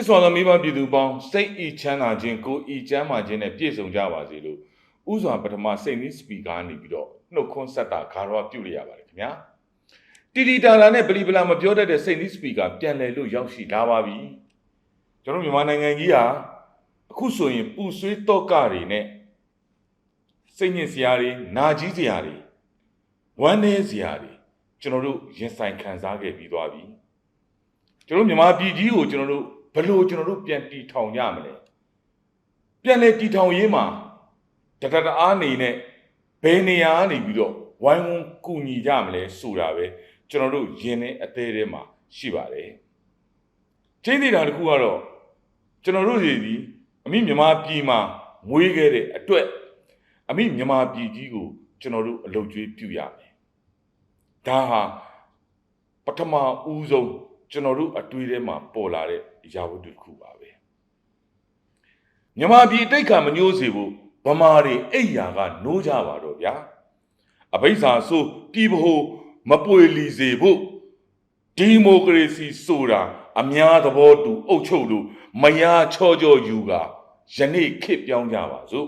ချစ်စွာသောမိဘပြည်သူပေါင်းစိတ်ဤချမ်းသာခြင်းကိုယ်ဤချမ်းသာခြင်းနဲ့ပြည့်စုံကြပါစေလို့ဥစွာပထမစိတ်နည်းစပီကာနေပြီးတော့နှုတ်ခွန်းဆက်တာဂါရဝပြုလိုက်ရပါတယ်ခင်ဗျာတီတီတာတာနဲ့ပလီပလာမပြောတတ်တဲ့စိတ်နည်းစပီကာပြန်လည်လို့ရောက်ရှိလာပါပြီကျွန်တော်မြန်မာနိုင်ငံကြီးဟာအခုဆိုရင်ပူဆွေးတော့ကတွေနဲ့စိတ်ညစ်စရာတွေနာကြီးစရာတွေဝမ်းနည်းစရာတွေကျွန်တော်တို့ရင်ဆိုင်ခံစားခဲ့ပြီးသွားပြီကျွန်တော်မြန်မာပြည်ကြီးကိုကျွန်တော်တို့ ဘယ်လိုကျွန်တော်တို့ပြန်တီထောင်ကြမလဲပြန်လဲတီထောင်ရေးမှာတတတအားနေနဲ့ဘယ်နေရာကနေပြီးတော့ဝိုင်းဝန်းကူညီကြမလဲဆိုတာပဲကျွန်တော်တို့ယင်တဲ့အသေးထဲမှာရှိပါတယ်ချင်းသေးတာတစ်ခုကတော့ကျွန်တော်တို့တွေဒီအမိမြန်မာပြည်မှာမွေးခဲ့တဲ့အတွက်အမိမြန်မာပြည်ကြီးကိုကျွန်တော်တို့အလုပ်ကျွေးပြုရမယ်ဒါဟာပထမဦးဆုံး ကျွန်တော်တို့အတွေ့ထဲမှာပေါ်လာတဲ့အရာဝတ္ထုတစ်ခုပါပဲမြန်မာပြည်အတိတ်ကမညှိုးစေဖို့ဗမာတွေအိယာကနိုးကြပါတော့ဗျာအဘိဇာဆိုပြည်ဘိုမပွေလီစေဖို့ဒီမိုကရေစီဆိုတာအများသဘောတူအုပ်ချုပ်လို့မယားချောချောယူကယနေ့ခေတ်ပြောင်းကြပါစို့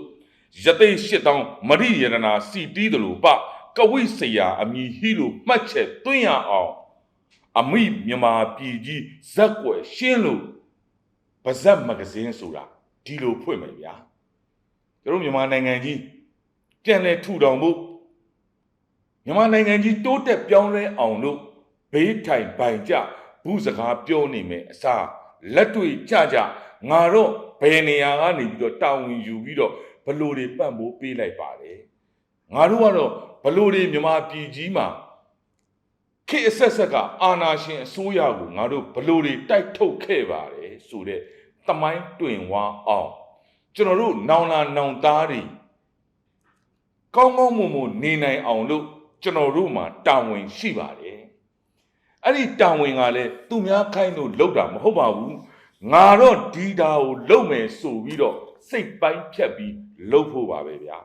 ယသိရှစ်တောင်းမရိယရနာစီတီးတယ်လို့ပကဝိစရာအမိဟီလို့မှတ်ချက်သွင်းရအောင် အမိမြမာပြည်ကြီးဇက်ွယ်ရှင်းလို့ဗဇက်မဂဇင်းဆိုတာဒီလိုဖွင့်မယ်ဗျာတို့မြန်မာနိုင်ငံကြီးပြန်လဲထူထောင်ဖို့မြန်မာနိုင်ငံကြီးတိုးတက်ပြောင်းလဲအောင်လို့ဘေးထိုင်ပိုင်ကြဘူးစကားပြောနေမယ်အစားလက်တွေ့ကြကြငါတော့ဘယ်နေရာကနေပြီးတော့တာဝန်ယူပြီးတော့ဘလို့တွေပတ်ဖို့ပေးလိုက်ပါတယ်ငါတို့ကတော့ဘလို့တွေမြန်မာပြည်ကြီးမှာ ခေတ်အဆက်ဆက်ကအာနာရှင်အစိုးရကိုငါတို့ဘလို့တွေတိုက်ထုတ်ခဲ့ပါတယ်ဆိုတဲ့တမိုင်းတွင်ဝါအောင်ကျွန်တော်တို့နောင်လာနောင်သားတွေကောင်းကောင်းမွန်မွန်နေနိုင်အောင်လို့ကျွန်တော်တို့မှာတာဝန်ရှိပါတယ်အဲ့ဒီတာဝန်ကလည်းသူများခိုင်းလို့လုပ်တာမဟုတ်ပါဘူးငါတော့ဒီတာကိုလုပ်မယ်ဆိုပြီးတော့စိတ်ပိုင်းဖြတ်ပြီးလုပ်ဖို့ပါပဲဗျာ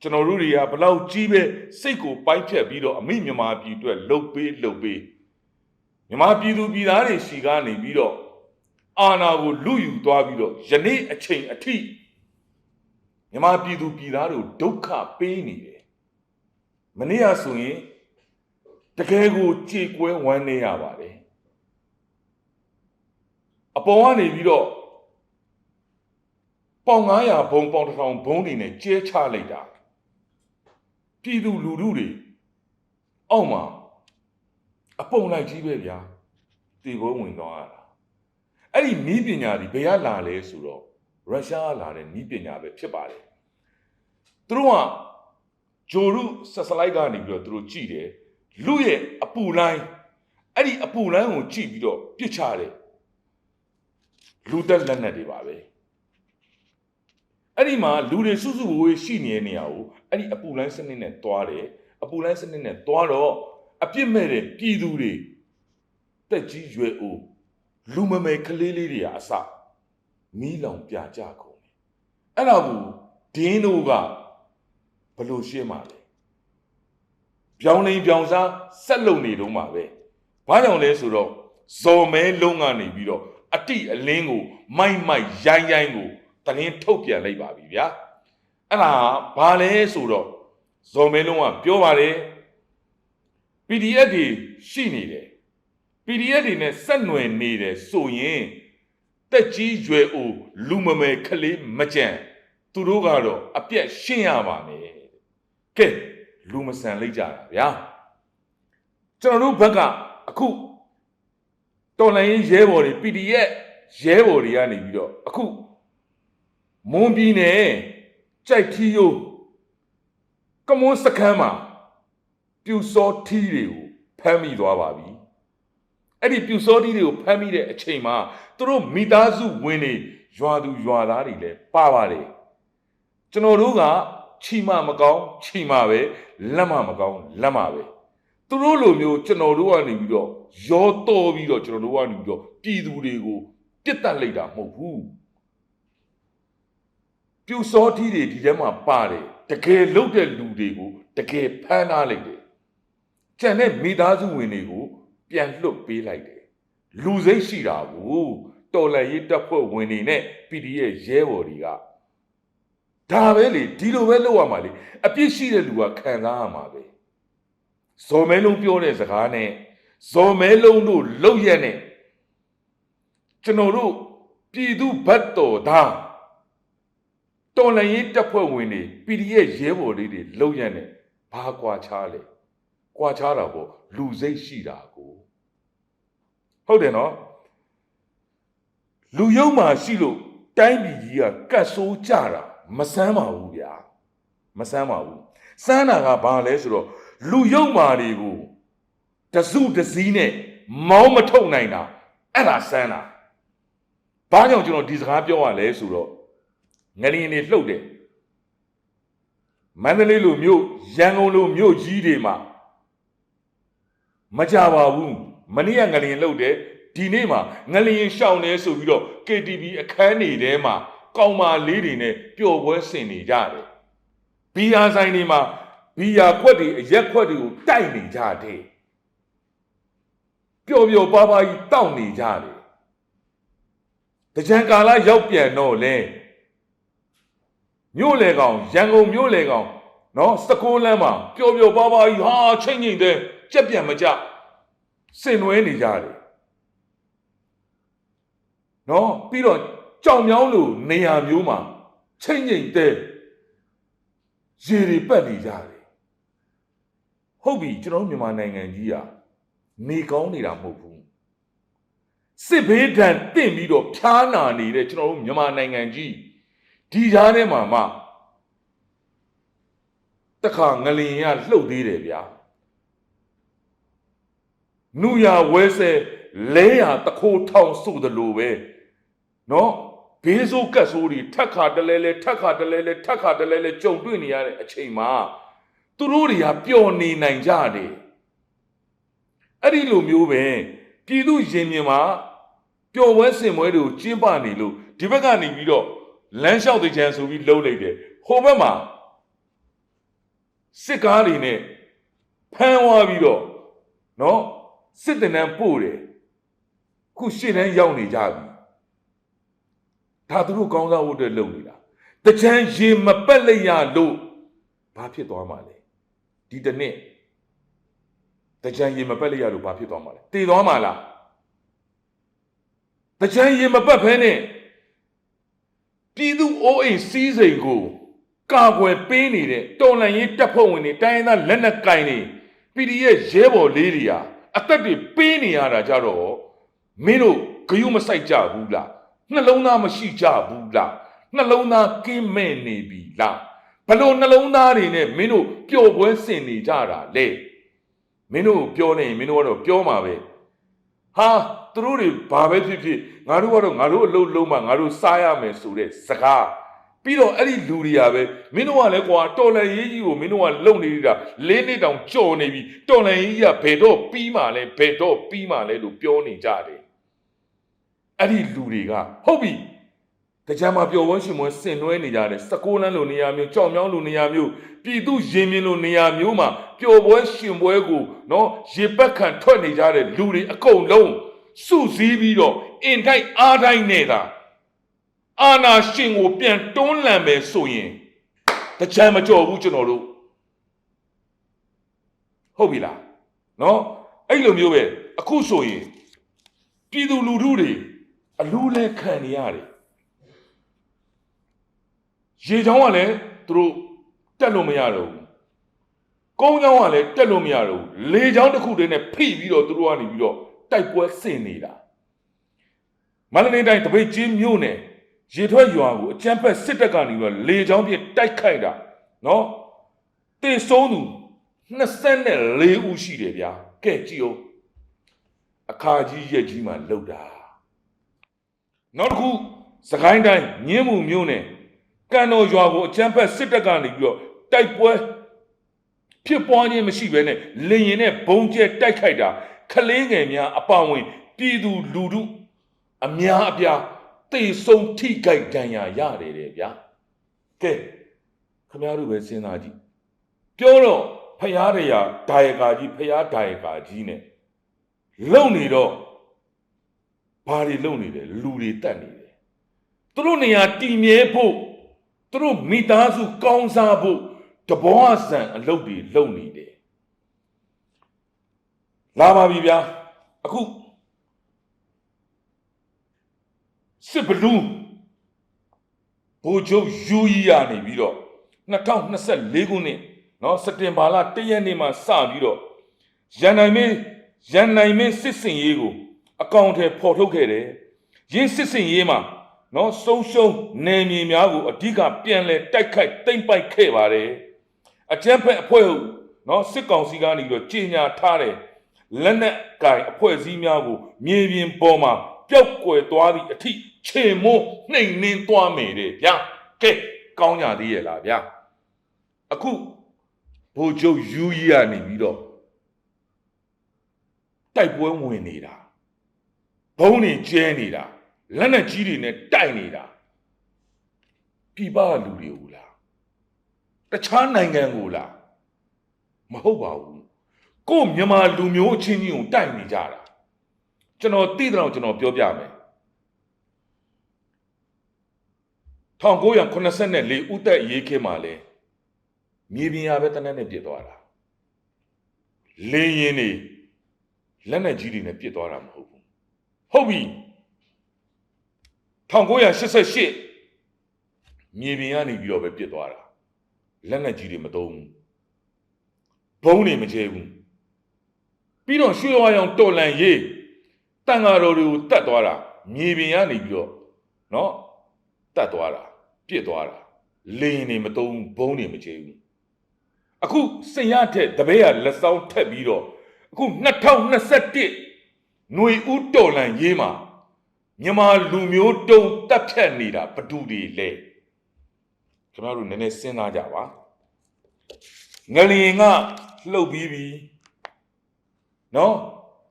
ကျွန်တော်တို့တွေကဘလောက်ကြီးပဲစိတ်ကိုပိုင်းဖြတ်ပြီးတော့အမိမြမာပြည်အတွက်လှုပ်ပေးလှုပ်ပေးမြမာပြည်သူပြည်သားတွေရှီကနေပြီးတော့အာဏာကိုလူယူသွားပြီးတော့ယနေ့အချိန်အထိမြမာပြည်သူပြည်သားတို့ဒုက္ခပေးနေတယ်မနေ့ကဆိုရင်တကယ်ကိုကြေကွဲဝမ်းနေရပါတယ်အပေါ်ကနေပြီးတော့ပေါင်900ဘုံပေါင်1000ဘုံတွေနဲ့ကျဲချလိုက်တာ ပြည်သူလူထုတွေအောက်မှာအပုံလိုက်ကြီးပဲဗျာတေကုန်းဝင်သွားရတာအဲ့ဒီနီးပညာတွေဘယ်ကလာလဲဆိုတော့ရုရှားကလာတဲ့နီးပညာပဲဖြစ်ပါတယ်သူတို့ကဂျိုရုဆက်စလိုက်ကနေပြီးတော့သူတို့ကြည့်တယ်လူရဲ့အပူလိုင်းအဲ့ဒီအပူလိုင်းကိုကြည့်ပြီးတော့ပြစ်ချတယ်လူသက်လက်နက်တွေပါပဲ အဲ့ဒီမှာလူတွေစုစုဝေးရှိနေတဲ့နေရာကိုအဲ့ဒီအပူလိုင်းစနစ်နဲ့တွားတယ်အပူလိုင်းစနစ်နဲ့တွားတော့အပြစ်မဲ့တဲ့ပြည်သူတွေတက်ကြီးရွယ်အိုလူမမယ်ကလေးလေးတွေအစမီးလောင်ပြကြကုန်တယ်အဲ့ဒါကိုဒင်းတို့ကဘလို့ရှင်းပါလဲပြောင်းနေပြောင်းစားဆက်လုံနေတော့မှာပဲဘာကြောင့်လဲဆိုတော့ဇော်မဲလုံးကနေပြီးတော့အတိအလင်းကို မိုက်မိုက်ရိုင်းရိုင်းကို တရင်ထုတ်ပြန်လိုက်ပါပြီဗျာအဲ့ဒါဘာလဲဆိုတော့ဇော်မဲလုံးကပြောပါတယ် PDF တွေရှိနေတယ် PDF တွေနဲ့ဆက်နွယ်နေတယ်ဆိုရင်တက်ကြီးရွယ်အိုလူမမယ်ခလေးမကြံသူတို့ကတော့အပြက်ရှင်းရပါမယ်ကဲလူမဆန်လိုက်ကြတာဗျာကျွန်တော်တို့ဘက်ကအခုတော်လိုင်းရဲဘော်တွေ PDF ရဲဘော်တွေကနေပြီးတော့အခု မွန်ပြည်နယ်ကြိုက်ထီယိုကမွန်းစခန်းမှာပြူစောထီးတွေကိုဖမ်းမိသွားပါပြီအဲ့ဒီပြူစောထီးတွေကိုဖမ်းမိတဲ့အချိန်မှာသူတို့မိသားစုဝင်တွေရွာသူရွာသားတွေလည်းပါပါတယ်ကျွန်တော်တို့ကချီမမကောင်းချီမပဲလက်မမကောင်းလက်မပဲသူတို့လိုမျိုးကျွန်တော်တို့ကနေပြီးတော့ရောတော်ပြီးတော့ကျွန်တော်တို့ကနေပြီးတော့ပြည်သူတွေကိုပြစ်တက်လိုက်တာမဟုတ်ဘူး ပြူစောထီးတွေဒီထဲမှာပါတယ်တကယ်လုတ်တဲ့လူတွေကိုတကယ်ဖမ်းထားလိုက်တယ်ကျန်တဲ့မိသားစုဝင်တွေကိုပြန်လွတ်ပေးလိုက်တယ်လူစိတ်ရှိတာကိုတော်လှန်ရေးတပ်ဖွဲ့ဝင်တွေနဲ့ PDF ရဲဘော်တွေကဒါပဲလေဒီလိုပဲလုပ်ရမှာလေအပြစ်ရှိတဲ့လူကခံစားရမှာပဲဇော်မဲလုံးပြောတဲ့စကားနဲ့ဇော်မဲလုံးတို့လုံရက်နဲ့ကျွန်တော်တို့ပြည်သူဘတ်တော်သား တော်လှန်ရေးတပ်ဖွဲ့ဝင်တွေ PDF ရဲဘော်လေးတွေလုံရက်နဲ့ဘာကွာခြားလဲကွာခြားတာပေါ့လူစိတ်ရှိတာကိုဟုတ်တယ်နော်လူယုံမှရှိလို့တိုင်းပြည်ကြီးကကတ်ဆိုးကြတာမဆန်းပါဘူးဗျာမဆန်းပါဘူးစမ်းတာကဘာလဲဆိုတော့လူယုံမာတွေကိုတစုတစည်းနဲ့မောင်းမထုတ်နိုင်တာအဲ့ဒါစမ်းတာဘာကြောင့်ကျွန်တော်ဒီစကားပြောရလဲဆိုတော့ ငလျင်တွေလှုပ်တယ်မန္တလေးလိုမြို့ရန်ကုန်လိုမြို့ကြီးတွေမှာမကြပါဘူးမနေ့ကငလျင်လှုပ်တယ်ဒီနေ့မှာငလျင်ရှောင်းနေဆိုပြီးတော့ KTV အခန်းနေထဲမှာကောင်းမာလေးတွေနဲ့ပျော်ပွဲဆင်နေကြတယ်ဘီယာဆိုင်တွေမှာဘီယာခွက်တွေအရက်ခွက်တွေကိုတိုက်နေကြတယ်ပျော်ပျော်ပါးပါးကြီးတောက်နေကြတယ်တကြံကာလရောက်ပြန်တော့လဲ မြို့လေကောင်ရန်ကုန်မြို့လေကောင်နော်စကိုးလမ်းမှာပျော်ပျော်ပါးပါးကြီးဟာချိန်ချိန်တဲ့ကြက်ပြန်မကြစင်နွဲနေကြတယ်နော်ပြီးတော့ကြောင်မြောင်းလိုနေရာမျိုးမှာချိန်ချိန်တဲ့ရေတွေပတ်နေကြတယ်ဟုတ်ပြီကျွန်တော်တို့မြန်မာနိုင်ငံကြီးอ่ะနေကောင်းနေတာမဟုတ်ဘူးစစ်ဘေးဒဏ်တင့်ပြီးတော့ဖြားနာနေတဲ့ကျွန်တော်တို့မြန်မာနိုင်ငံကြီး ဒီကြားထဲမှာမှတခါငလင်ရလှုပ်သေးတယ်ဗျာနူရဝဲဆဲလဲရတခိုးထောင်စုသလိုပဲနော်ဘေးဆိုးကတ်ဆိုးတွေထက်ခါတလဲလဲထက်ခါတလဲလဲထက်ခါတလဲလဲကြုံတွေ့နေရတဲ့အချိန်မှာသူတို့တွေကပျော်နေနိုင်ကြတယ်အဲ့ဒီလိုမျိုးပဲပြည်သူရင်မြင်မှာပျော်ပွဲစင်ပွဲတွေကိုကျင်းပနေလို့ဒီဘက်ကနေပြီးတော့ လမ်းလျှောက်တဲ့ချမ်းဆိုပြီးလှုပ်လိုက်တယ်ဟိုဘက်မှာစစ်ကားတွေနဲ့ဖမ်းသွားပြီးတော့နော်စစ်တနန်းပို့တယ်ခုရှေ့တန်းရောက်နေကြပြီဒါသူတို့ကောင်းစားဖို့အတွက်လုပ်နေတာတချမ်းရေမပက်လိုက်ရလို့ဘာဖြစ်သွားမှာလဲဒီတစ်နှစ်တချမ်းရေမပက်လိုက်ရလို့ဘာဖြစ်သွားမှာလဲတည်သွားမှာလားတချမ်းရေမပက်ဖဲနဲ့ ပြည်သူအိုးအိမ်စီးစိမ်ကိုကာကွယ်ပေးနေတဲ့တော်လန်ရေးတပ်ဖွဲ့ဝင်တွေတိုင်းရင်းသားလက်နက်ကင်တွေ PDF ရဲဘော်လေးတွေဟာအသက်တွေပေးနေရတာကြတော့မင်းတို့ဂယုမဆိုင်ကြဘူးလားနှလုံးသားမရှိကြဘူးလားနှလုံးသားကင်းမဲ့နေပြီလားဘလို့နှလုံးသားတွေနဲ့မင်းတို့ပျော်ပွဲဆင်နေကြတာလေမင်းတို့ပြောနေရင်မင်းတို့ကတော့ပြောမှာပဲ ဟာသူတို့တွေဘာပဲဖြစ်ဖြစ်ငါတို့ကတော့ငါတို့အလုပ်လုံးမှငါတို့စားရမယ်ဆိုတဲ့စကားပြီးတော့အဲ့ဒီလူတွေကပဲမင်းတို့ကလည်းကွာတော်လန်ရေးကြီးကိုမင်းတို့ကလုံနေကြတာလေးနှစ်တောင်ကြော်နေပြီတော်လန်ရေးကြီးကဘယ်တော့ပြီးမှလဲဘယ်တော့ပြီးမှလဲလို့ပြောနေကြတယ်အဲ့ဒီလူတွေကဟုတ်ပြီ တကြမ်းမှာပျော်ဝန်းရှင်မွန်းဆင်နွှဲနေကြတယ်စကိုးလန်းလိုနေရာမျိုးကြောက်မြောင်းလိုနေရာမျိုးပြည်သူရင်မြင်လိုနေရာမျိုးမှာပျော်ပွဲရှင်ပွဲကိုနော်ရေပက်ခံထွက်နေကြတဲ့လူတွေအကုန်လုံးစုစည်းပြီးတော့အင်တိုက်အားတိုင်းနေတာအာနာရှင်ကိုပြန်တွန်းလှန်မယ်ဆိုရင်တကြမ်းမကြော်ဘူးကျွန်တော်တို့ဟုတ်ပြီလားနော်အဲ့လိုမျိုးပဲအခုဆိုရင်ပြည်သူလူထုတွေအလူလဲခံနေရတယ် ရေချောင်းကလည်းသူတို့တက်လို့မရတော့ဘူးကုန်းချောင်းကလည်းတက်လို့မရတော့ဘူးလေချောင်းတစ်ခုတည်းနဲ့ဖိပြီးတော့သူတို့ကနေပြီးတော့တိုက်ပွဲဆင်နေတာမန္တလေးတိုင်းတပိတ်ချင်းမြို့နယ်ရေထွက်ရွာကိုအကြမ်းဖက်စစ်တပ်ကနေပြီးတော့လေချောင်းပြတိုက်ခိုက်တာနော်တေဆုံးသူ24ဦးရှိတယ်ဗျာကဲကြည့်အောင်အခါကြီးရက်ကြီးမှလှုပ်တာနောက်တစ်ခုစကိုင်းတိုင်းညင်းမှုမြို့နယ် ကံတော်ရွာကိုအချမ်းဖက်စစ်တပ်ကနေပြီးတော့တိုက်ပွဲဖြစ်ပွားခြင်းမရှိဘဲနဲ့လင်ရင်နဲ့ဘုံကျဲတိုက်ခိုက်တာခလေးငယ်များအပဝင်ပြည်သူလူထုအများအပြားတေဆုံးထိကြိုက်ဒဏ်ရာရတယ်တဲ့ဗျာကဲခမရတို့ပဲစဉ်းစားကြည့်ပြောတော့ဖျားရရာဒါယကာကြီးဖျားဒါယကာကြီးနဲ့လုံနေတော့ဘာတွေလုပ်နေတယ်လူတွေတက်နေတယ်သူတို့နေရာတည်မြဲဖို့ သူတို့မိသားစုကောင်းစားဖို့တဘောအဆန်အလုပ်တွေလုပ်နေတယ်လာပါပြီဗျာအခုစစ်ဘလူးဘိုလ်ချုပ်ယူကြီးရနေပြီးတော့2024ခုနှစ်เนาะစက်တင်ဘာလ1ရက်နေ့မှာစပြီးတော့ရန်နိုင်မင်းရန်နိုင်မင်းစစ်စင်ရေးကိုအကောင့်ထဲပေါ်ထုတ်ခဲ့တယ်ရင်းစစ်စင်ရေးမှာ နော်ဆုံးရှုံးနေမြင်များကိုအဓိကပြန်လဲတိုက်ခိုက်သိမ့်ပိုက်ခဲ့ပါတယ်အကြမ်းဖက်အဖွဲ့ဟုနော်စစ်ကောင်စီကနေပြီးတော့ကြီးညာထားတယ်လက်နက်ကင်အဖွဲ့အစည်းများကိုမြေပြင်ပေါ်မှာပျောက်ကွယ်သွားသည့်အထိခြေမွနှိမ်နှင်းသွားမယ်တဲ့ဗျာကဲကောင်းကြသေးရဲ့လားဗျာအခုဘိုလ်ချုပ်ယူကြီးကနေပြီးတော့တိုက်ပွဲဝင်နေတာဘုံနေကျဲနေတာ လက်နက်ကြီးတွေနဲ့တိုက်နေတာပြပလူတွေကိုလားတခြားနိုင်ငံကိုလားမဟုတ်ပါဘူးကို့မြန်မာလူမျိုးအချင်းချင်းကိုတိုက်နေကြတာကျွန်တော်သိတယ်တော့ကျွန်တော်ပြောပြမယ်1984ဦးသက်ရေးခင်းမှာလဲမြေပြင်ရပဲတနက်နဲ့ပြစ်သွားတာလင်းရင်နေလက်နက်ကြီးတွေနဲ့ပြစ်သွားတာမဟုတ်ဘူးဟုတ်ပြီ 1988မြေပြင်ကနေပြီးတော့ပဲပြစ်သွားတာလက်နက်ကြီးတွေမသုံးဘူးဘုံတွေမချဲဘူးပြီးတော့ရွှေဝါရောင်တော်လန်ရေးတန်ဃာတော်တွေကိုတတ်သွားတာမြေပြင်ကနေပြီးတော့เนาะတတ်သွားတာပြစ်သွားတာလင်းနေမသုံးဘုံတွေမချဲဘူးအခုစင်ရတဲ့တပည့်ရလက်ဆောင်ထက်ပြီးတော့အခု2021ຫນွေဦးတော်လန်ရေးမှာ မြန်မာလူမျိုးတုံတက်ဖြတ်နေတာဘဒူတွေလဲခင်ဗျားတို့နည်းနည်းစဉ်းစားကြပါငလျင်ကလှုပ်ပြီးပြီနော်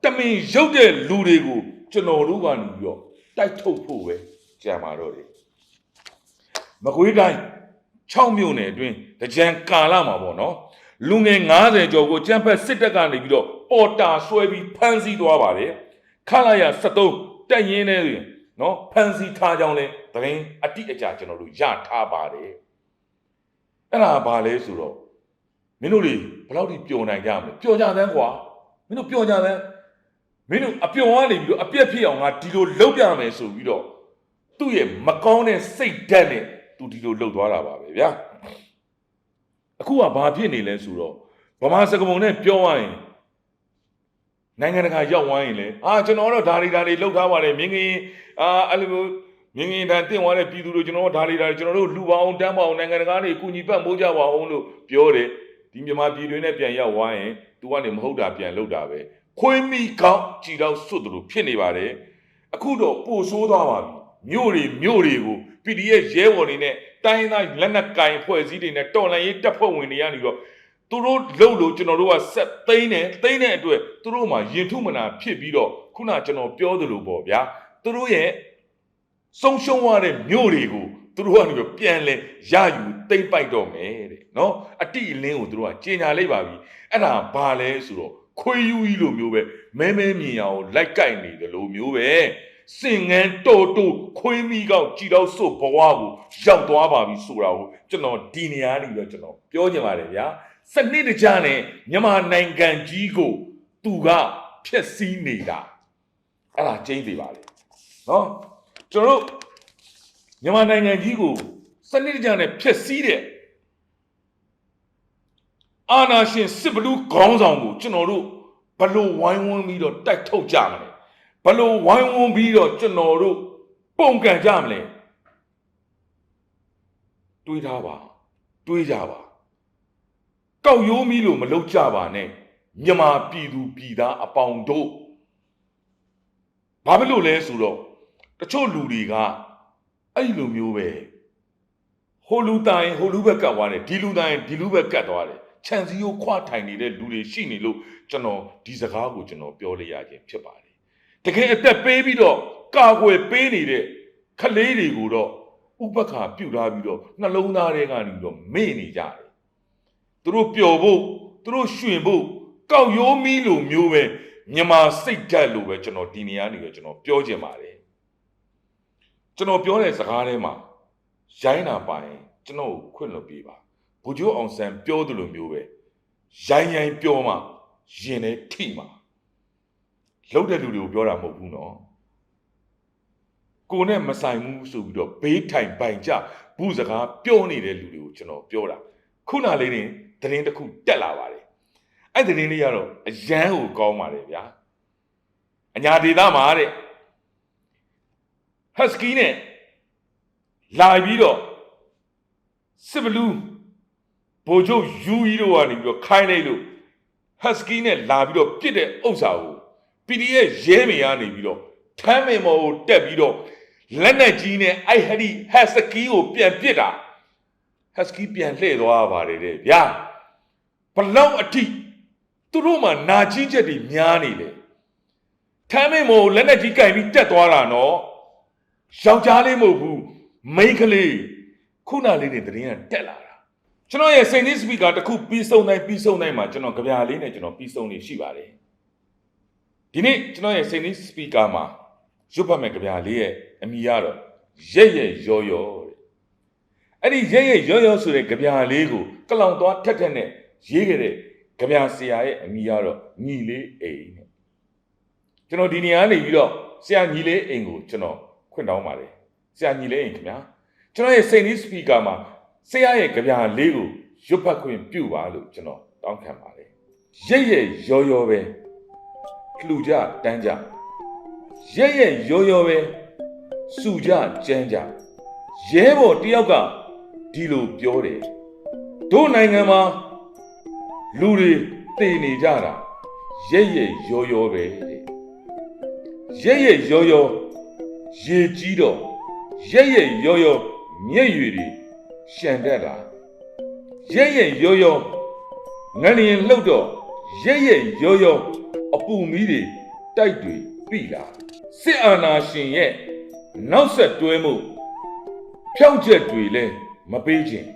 တမင်ရုပ်တဲ့လူတွေကိုကျွန်တော်တို့ကနေပြီးတော့တိုက်ထုတ်ဖို့ပဲကြံပါတော့တယ်မကွေးတိုင်း6မြို့နယ်အတွင်းတကြံကာလမှာပေါ့နော်လူငယ်90ကျော်ကိုကြမ်းဖက်စစ်တပ်ကနေပြီးတော့ပေါ်တာဆွဲပြီးဖမ်းဆီးသွားပါတယ်ခလာရ73 တက်ရင်နဲ့နော်ဖမ်းဆီးထားကြောင်းလဲသတင်းအတိအကျကျွန်တော်တို့ရထားပါတယ်အဲ့ဒါဘာလဲဆိုတော့မင်းတို့တွေဘယ်လောက်ထိပျော်နိုင်ကြမလဲပျော်ကြသန်းကွာမင်းတို့ပျော်ကြသန်းမင်းတို့အပျော်ကနေပြီးတော့အပြက်ဖြစ်အောင်ငါဒီလိုလုပ်ပြမယ်ဆိုပြီးတော့သူ့ရဲ့မကောင်းတဲ့စိတ်ဓာတ်နဲ့သူဒီလိုလှုပ်သွားတာပါပဲဗျာအခုကဘာဖြစ်နေလဲဆိုတော့ဗမာစကပုံနဲ့ပြောရရင် နိုင်ငံတကာရောက်ဝိုင်းရင်လေအာကျွန်တော်တော့ဒါတွေဒါတွေလှုပ်ထားပါတယ်မြင်းငင်းအာအဲ့လိုမျိုးမြင်းငင်းတန်တင့်သွားတဲ့ပြည်သူတို့ကျွန်တော်တို့ဒါတွေဒါတွေကျွန်တော်တို့လူပါအောင်တန်းပါအောင်နိုင်ငံတကာနေကူညီပတ်မိုးကြပါအောင်လို့ပြောတယ်ဒီမြန်မာပြည်တွင်းနဲ့ပြန်ရောက်ဝိုင်းရင် तू ကနေမဟုတ်တာပြန်လှုပ်တာပဲခွေးမိကောင်းကြည်တော့စွတ်တို့ဖြစ်နေပါတယ်အခုတော့ပို့ဆိုးသွားပါပြီမြို့တွေမြို့တွေကို PDF ရဲဘော်တွေနဲ့တိုင်းသားလက်နက်ကင်ဖွဲ့စည်းတွေနဲ့တော်လန်ရေးတပ်ဖွဲ့ဝင်တွေကနေတော့ သူတို့လှုပ်လို့ကျွန်တော်တို့ကဆက်သိမ်းတယ်သိမ်းတဲ့အတွက်သူတို့မှရင်ထုမနာဖြစ်ပြီးတော့ခုနကျွန်တော်ပြောသလိုပေါ့ဗျာသူတို့ရဲ့ဆုံးရှုံးရတဲ့မြို့တွေကိုသူတို့ကနေပြီးပြန်လဲရယူသိမ့်ပိုက်တော့မယ်တဲ့နော်အတိအလင်းကိုသူတို့ကကြီးညာလိုက်ပါပြီအဲ့ဒါဘာလဲဆိုတော့ခွေးယူကြီးလိုမျိုးပဲမဲမဲမြင်အောင်လိုက်ကိုက်နေတယ်လို့မျိုးပဲစင်ငန်းတိုးတိုးခွေးမိကောက်ကြည်တော့စွတ်ဘဝကိုရောက်သွားပါပြီဆိုတာကိုကျွန်တော်ဒီနေရာနေပြီးတော့ကျွန်တော်ပြောချင်ပါတယ်ဗျာ စနစ်တကျနဲ့မြန်မာနိုင်ငံကြီးကိုသူကဖျက်ဆီးနေတာအဲ့ဒါကျင်းသေးပါလေနော်ကျွန်တော်တို့မြန်မာနိုင်ငံကြီးကိုစနစ်တကျနဲ့ဖျက်ဆီးတဲ့အာနာရှင်စစ်ဘလူးခေါင်းဆောင်ကိုကျွန်တော်တို့ဘလို့ဝိုင်းဝန်းပြီးတော့တိုက်ထုတ်ကြမလဲဘလို့ဝိုင်းဝန်းပြီးတော့ကျွန်တော်တို့ပုံကန်ကြမလဲတွေးထားပါတွေးကြပါ ကောက်ရိုးမီးလို့မလုပ်ကြပါနဲ့မြမာပြည်သူပြည်သားအပေါင်းတို့ဘာဖြစ်လို့လဲဆိုတော့တချို့လူတွေကအဲ့လိုမျိုးပဲဟိုလူတိုင်းဟိုလူဘက်ကတ်သွားတယ်ဒီလူတိုင်းဒီလူဘက်ကတ်သွားတယ်ခြံစည်းကိုခွာထိုင်နေတဲ့လူတွေရှိနေလို့ကျွန်တော်ဒီစကားကိုကျွန်တော်ပြောလိုက်ရခြင်းဖြစ်ပါတယ်တကယ်အသက်ပေးပြီးတော့ကာကွယ်ပေးနေတဲ့ခလေးတွေကိုတော့ဥပက္ခပြုတ်ထားပြီးတော့နှလုံးသားထဲကနေပြီးတော့မေ့နေကြတယ် သူတို့ပျော်ဖို့သူတို့ရွှင်ဖို့ကောက်ရိုးမီးလိုမျိုးပဲမြန်မာစိတ်ဓာတ်လို့ပဲကျွန်တော်ဒီနေရာနေပဲကျွန်တော်ပြောချင်ပါတယ်ကျွန်တော်ပြောတဲ့စကားထဲမှာရိုင်းတာပါရင်ကျွန်တော်ကိုခွင့်လွှတ်ပေးပါဘိုလ်ချုပ်အောင်ဆန်းပြောသလိုမျိုးပဲရိုင်းရိုင်းပြောမှရင်နဲ့ထိမှာလှုပ်တဲ့လူတွေကိုပြောတာမဟုတ်ဘူးနော်ကိုနဲ့မဆိုင်ဘူးဆိုပြီးတော့ဘေးထိုင်ပိုင်ကြဘူးစကားပြောနေတဲ့လူတွေကိုကျွန်တော်ပြောတာခုနလေးတင် သတင်းတစ်ခုတက်လာပါတယ်အဲ့သတင်းလေးကတော့အရန်ကိုကောင်းပါတယ်ဗျာအညာဒေသမှာတဲ့ဟတ်စကီနဲ့လာပြီးတော့စစ်ဘလူးဘိုလ်ချုပ်ယူကြီးတို့ကနေပြီးတော့ခိုင်းလိုက်လို့ဟတ်စကီနဲ့လာပြီးတော့ပြစ်တဲ့ဥစ္စာကို PDF ရဲမေကနေပြီးတော့ထမ်းမင်မော်ကိုတက်ပြီးတော့လက်နက်ကြီးနဲ့အဲ့ဟဒီဟတ်စကီကိုပြန်ပစ်တာဟတ်စကီပြန်လှည့်သွားပါတယ်တဲ့ဗျာဘ လောက်အထိသူတို့မှနာကြီးချက်တွေများနေတယ်ထမ်းမင်မော်ကိုလက်နက်ကြီးကင်ပြီးတက်သွားတာနော်ယောက်ျားလေးမဟုတ်ဘူးမိန်းကလေးခုနလေးတွေတရင်ကတက်လာတာကျွန်တော်ရဲ့စိန်ကြီးစပီကာတစ်ခုပြီးဆုံးတိုင်းပြီးဆုံးတိုင်းမှာကျွန်တော်ကြပြာလေးနဲ့ကျွန်တော်ပြီးဆုံးနေရှိပါတယ်ဒီနေ့ကျွန်တော်ရဲ့စိန်လေးစပီကာမှာရွတ်ဖတ်မဲ့ကြပြလေးရဲ့အမည်ကတော့ရက်ရက်ရောရောတဲ့အဲ့ဒီရက်ရက်ရောရောဆိုတဲ့ကြပြလေးကိုကလောင်သွားထက်ထက်နဲ့ ရေးခဲ့တဲ့ကြပြဆရာရဲ့အမည်ကတော့ညီလေးအိမ်တဲ့ကျွန်တော်ဒီနေရာနေပြီးတော့ဆရာညီလေးအိမ်ကိုကျွန်တော်ခွင့်တောင်းပါတယ်ဆရာညီလေးအိမ်ခင်ဗျာကျွန်တော်ရဲ့စိန်လေးစပီကာမှာဆရာရဲ့ကြပြလေးကိုရွတ်ဖတ်ခွင့်ပြုပါလို့ကျွန်တော်တောင်းခံပါတယ်ရက်ရက်ရောရောပဲလှူကြတန်းကြရက်ရက်ရောရောပဲစုကြကြမ်းကြရဲဘော်တယောက်ကဒီလိုပြောတယ်တို့နိုင်ငံမှာ လူတွေတည်နေကြတာရက်ရက်ရောရောပဲတဲ့ရက်ရက်ရောရောရေကြီးတော့ရက်ရက်ရောရောမျက်ရည်တွေရှံတက်လာရက်ရက်ရောရောငလျင်လှုပ်တော့ရက်ရက်ရောရောအပူမီးတွေတိုက်တွေပြီလာစစ်အာဏာရှင်ရဲ့နောက်ဆက်တွဲမှုဖြောက်ချက်တွေလည်းမပေးခြင်း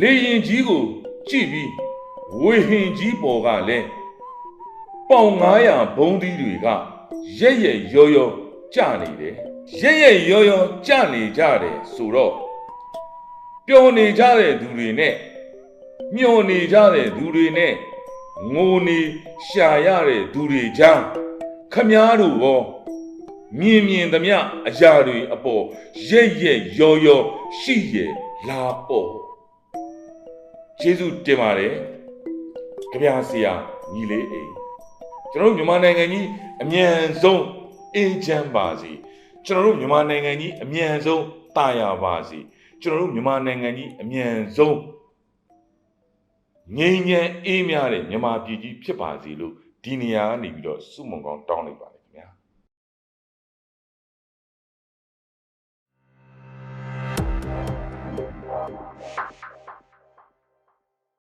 လေရင်ကြီးကိုကြည့်ပြီး ဝေဟင်ကြီးပေါ်ကလည်းပေါင်900ဘုံသီးတွေကရက်ရက်ရောရောကျနေတယ်ရက်ရက်ရောရောကျနေကြတယ်ဆိုတော့ပျော်နေကြတဲ့သူတွေနဲ့မျောနေကြတဲ့သူတွေနဲ့ငိုနေရှာရတဲ့သူတွေကြားခမားတို့ရောမြင်မြင်သမျှအရာတွေအပေါ်ရက်ရက်ရောရောရှိရလာပေါ်ကျေးဇူးတင်ပါတယ် ကြပြဆရာညီလေးအိမ်ကျွန်တော်တို့မြန်မာနိုင်ငံကြီးအမြန်ဆုံးအေးချမ်းပါစေကျွန်တော်တို့မြန်မာနိုင်ငံကြီးအမြန်ဆုံးတာယာပါစေကျွန်တော်တို့မြန်မာနိုင်ငံကြီးအမြန်ဆုံးငြိမ်းချမ်းအေးမြတဲ့မြန်မာပြည်ကြီးဖြစ်ပါစေလို့ဒီနေရာကနေပြီးတော့စုမုံကောင်းတောင်းလိုက်ပါ